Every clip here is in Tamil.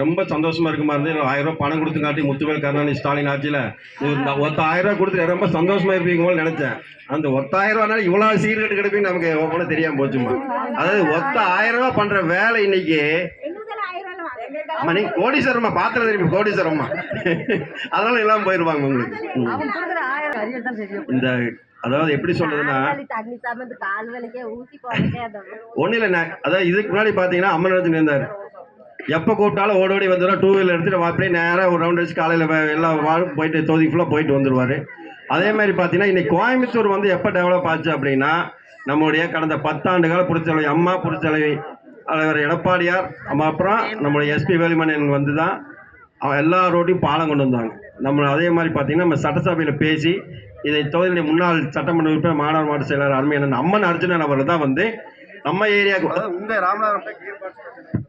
ரொம்ப சந்தோஷமா இருக்குமா இருந்து எனக்கு ஆயிரம் ரூபாய் பணம் கொடுத்து காட்டி முத்துவேல் கருணாநிதி ஸ்டாலின் ஆட்சியில் ஒத்த ஆயிரம் ரூபாய் கொடுத்து ரொம்ப சந்தோஷமா இருப்பீங்க போல நினைச்சேன். அந்த ஒத்த ஆயிரம் ரூபாய்னால இவ்வளவு சீர்கட்டு கிடைப்பீங்க நமக்கு ஒவ்வொன்றும் தெரியாம போச்சுமா? அதாவது ஒத்த ஆயிரம் ரூபாய் பண்ற வேலை இன்னைக்கு எங்களுக்கெல்லாம் ஆமா நீங்க கோடீஸ்வரம்மா பாத்திரம் தெரியும் கோடீஸ்வரம்மா. அதனால எல்லாம் போயிருவாங்க உங்களுக்கு. இந்த அதாவது எப்படி சொல்றதுன்னா ஒண்ணு வலி ஒன்றும் அதாவது இதுக்கு முன்னாடி பார்த்தீங்கன்னா அம்மன் இருந்தார் எப்போ கூப்பிட்டாலும் ஓடி ஓடி வந்துடும் டூ வீலர் எடுத்துகிட்டு அப்படியே நேராக ஒரு ரவுண்ட் அடிச்சு காலையில் எல்லா வாழும் போயிட்டு தொகுதி ஃபுல்லாக போயிட்டு வந்துடுவார் அதே மாதிரி பார்த்தீங்கன்னா இன்றைக்கி கோயம்புத்தூர் வந்து எப்போ டெவலப் ஆச்சு அப்படின்னா நம்முடைய கடந்த பத்தாண்டு கால புரட்சித்தலைவி அம்மா புரட்சித்தலைவி தலைவர் எடப்பாடியார் அப்புறம் நம்மளுடைய எஸ்பி வேலுமணியன் வந்து தான் அவன் எல்லா ரோட்டையும் பாலம் கொண்டு வந்தாங்க. நம்ம அதே மாதிரி பார்த்தீங்கன்னா நம்ம சட்டசபையில் பேசி இதை தொகுதியுடைய முன்னாள் சட்டமன்ற உறுப்பினர் மாணவர் மாவட்ட செயலாளர் அருமையான அம்மன் அர்ஜுனன் அவர் தான் வந்து நம்ம ஏரியாவுக்கு உங்கள் ராமநாதபுரம்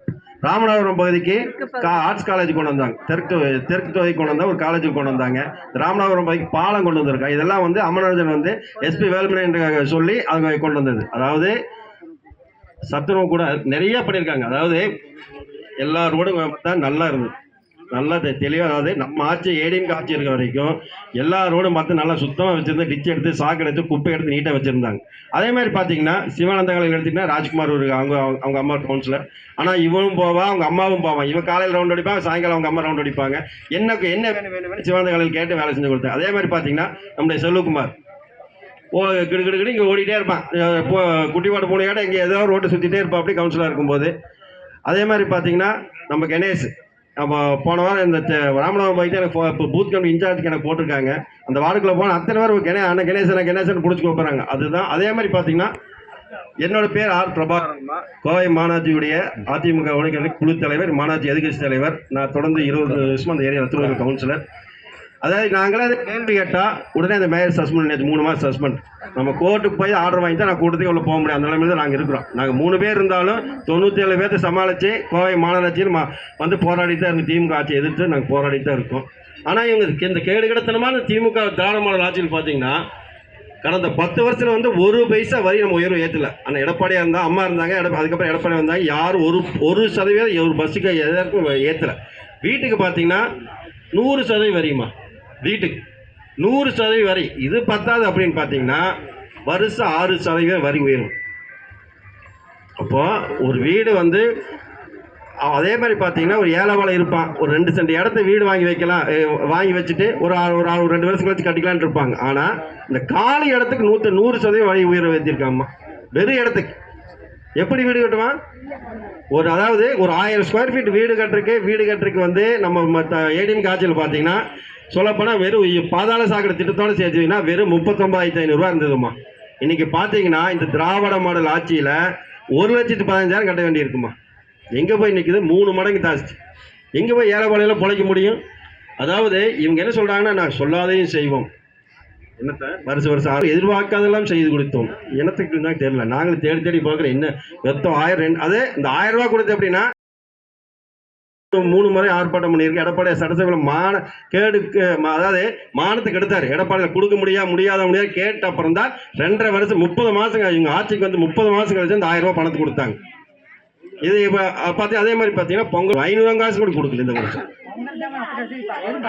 ராமநாதபுரம் பகுதிக்கு கா ஆர்ட்ஸ் காலேஜ் கொண்டு வந்தாங்க. தெற்கு தெற்கு தொகுதி கொண்டு வந்தா ஒரு காலேஜுக்கு கொண்டு வந்தாங்க. ராமநாதபுரம் பகுதிக்கு பாலம் கொண்டு வந்திருக்காங்க இதெல்லாம் வந்து அமரராஜன் வந்து எஸ்பி வேலுமணி என்று சொல்லி அவங்க கொண்டு வந்தது. அதாவது சத்துணவு கூட நிறைய பண்ணியிருக்காங்க. அதாவது எல்லா ரோடும் தான் நல்லா இருந்தது. நல்லா தெளிவாக அதாவது நம்ம ஆட்சி ஏடிஎம் ஆட்சி இருக்க வரைக்கும் எல்லா ரோடும் பார்த்து நல்லா சுத்தமாக வச்சிருந்து டிச் எடுத்து சாக்கு எடுத்து குப்பை எடுத்து நீட்டாக வச்சுருந்தாங்க. அதே மாதிரி பார்த்தீங்கன்னா சிவானந்த காலையில் எடுத்திங்கன்னா ராஜ்குமார் ஒரு அவங்க அவங்க அம்மா கவுன்சிலர் ஆனால் இவனும் போவான் அவங்க அம்மாவும் போவான். இவன் காலையில் ரவுண்ட் அடிப்பான் சாயங்காலம் அவங்க அம்மா ரவுண்ட் அடிப்பாங்க. என்ன என்ன வேணும் வேணும் வேணும் சிவானந்த காலையில் கேட்டு வேலை செஞ்சு கொடுத்தேன். அதே மாதிரி பார்த்தீங்கன்னா நம்முடைய செல்வகுமார். ஓ கிடு கிடு இங்கே ஓடிட்டே இருப்பான். அஹ் இப்போ குட்டிவாடு பூனையாட இங்கே ஏதோ ரோட்டை சுற்றிட்டே இருப்பான் அப்படி கவுன்சிலாக இருக்கும்போது. அதே மாதிரி பார்த்தீங்கன்னா நம்ம கணேஷ். நம்ம போன வாரம் இந்த ராமநாதபுரம் பைக்கு எனக்கு இப்போ பூத் கமிட்டி இன்சார்ஜுக்கு எனக்கு போட்டிருக்காங்க. அந்த வார்டுக்குள்ள போனால் அத்தனை பேர் கணே அண்ணன் கணேசன் கணேசன் பிடிச்சி கூப்பிட்றாங்க. அதுதான் அதே மாதிரி பார்த்தீங்கன்னா என்னோட பேர் ஆர். பிரபாகரன்மா கோவை மாநாஜியுடைய அதிமுக உழைக்கிற குழு தலைவர் மாநாஜி எதிர்கட்சி தலைவர். நான் தொடர்ந்து இருபது வருஷம் அந்த ஏரியா திருவள்ளூர் கவுன்சிலர் அதாவது நாங்களே அதை கேள்வி கேட்டால் உடனே அந்த மேயர் சஸ்பெண்ட் நேற்று மூணு மாதம் சஸ்பெண்ட். நம்ம கோர்ட்டுக்கு போய் ஆர்டர் வாங்கி தான் நான் கூட்டத்துக்கு உள்ள போக முடியும் அந்த நிலைமையில தான் நாங்கள் இருக்கிறோம். நாங்கள் மூணு பேர் இருந்தாலும் தொண்ணூற்றி ஏழு பேர்த்த சமாளித்து கோவை மாநகராட்சியில் மா வந்து போராடி தான் இருக்கு திமுக ஆட்சியை எதிர்த்து நாங்கள் போராடி தான் இருக்கோம். ஆனால் இவங்க இந்த கேடு கிடத்தனமான திமுக திராவிட மாடல் ஆட்சியில் பார்த்தீங்கன்னா கடந்த பத்து வருஷத்துல வந்து ஒரு பைசா வரி நம்ம உயர்வு ஏற்றல ஆனால் எடப்பாடியாக இருந்தால் அம்மா இருந்தாங்க எட அதுக்கப்புறம் எடப்பாடி வந்தாங்க யாரும் ஒரு ஒரு சதவீதம் ஒரு பஸ்ஸுக்கு எதற்கும் ஏற்றலை வீட்டுக்கு பார்த்தீங்கன்னா நூறு சதவீதம் வரியுமா வீட்டுக்கு. நூறு சதவீதம் வரி. இது பத்தாது அப்படின்னு பார்த்தீங்கன்னா வருஷம் ஆறு சதவீதம் வரி உயரும். அப்போது ஒரு வீடு வந்து அதே மாதிரி பார்த்தீங்கன்னா ஒரு ஏழைவாளம் இருப்பான். ஒரு ரெண்டு சென்ட் இடத்த வீடு வாங்கி வைக்கலாம் வாங்கி வச்சுட்டு ஒரு ஒரு ஆறு ரெண்டு வருஷம் கழிச்சு கட்டிக்கலாம்னு இருப்பாங்க. ஆனால் இந்த காலி இடத்துக்கு நூற்று நூறு சதவீதம் வரி உயர வைத்திருக்காம்மா வெறும் இடத்துக்கு. எப்படி வீடு கட்டுவான்? ஒரு அதாவது ஒரு ஆயிரம் ஸ்கொயர் ஃபீட் வீடு கட்டுறதுக்கு வீடு கட்டுறதுக்கு வந்து நம்ம மற்ற ஏடிஎம் காட்சியில் பார்த்தீங்கன்னா சொல்லப்போனால் வெறும் பாதாள சாக்கடை திட்டத்தோடு சேர்த்துக்கிங்கன்னா வெறும் முப்பத்தொம்பதாயிரத்தி ஐநூறுரூவா இருந்ததுமா இன்றைக்கி பார்த்தீங்கன்னா இந்த திராவிட மாடல் ஆட்சியில் ஒரு லட்சத்து பதினஞ்சாயிரம் கட்ட வேண்டியிருக்குமா எங்கே போய் நிற்குது மூணு மடங்கு ஜாஸ்தி எங்கே போய் ஏழைப்பாளையில் பிழைக்க முடியும்? அதாவது இவங்க என்ன சொல்கிறாங்கன்னா நான் சொல்லாதையும் செய்வோம். என்னத்தை? வருஷ வருஷம் ஆறு எதிர்பார்க்காதெல்லாம் செய்து கொடுத்தோம். என்னத்துக்கு தான் தெரியல. நாங்களும் தேடி தேடி பார்க்குறோம் என்ன? வெத்தம் ஆயிரம் ரெண்டு அதே இந்த ஆயிரம் ரூபா கொடுத்து அப்படின்னா மூணு முறை ஆர்ப்பாட்டம் பண்ணியிருக்கு. எடப்பாடியை சட்டசபையில் மான கேடு அதாவது மானத்துக்கு எடுத்தார். எடப்பாடியில் கொடுக்க முடியா முடியாத முடியாது கேட்ட அப்புறம் தான் ரெண்டரை வருஷம் முப்பது மாதம் இவங்க ஆட்சிக்கு வந்து முப்பது மாதம் கழிச்சு அந்த ஆயிரம் ரூபா பணத்தை கொடுத்தாங்க. இது இப்போ பார்த்து அதே மாதிரி பார்த்தீங்கன்னா பொங்கல் ஐநூறு காசு கூட கொடுக்கல இந்த வருஷம்.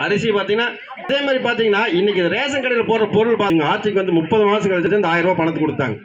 அரிசி பார்த்தீங்கன்னா அதே மாதிரி பார்த்தீங்கன்னா இன்னைக்கு ரேஷன் கடையில் போடுற பொருள் பாத்தீங்க ஆட்சிக்கு வந்து முப்பது மாதம் கழிச்சு அந்த ஆயிரம் ரூபா பணத்தை கொடுத்தாங்க.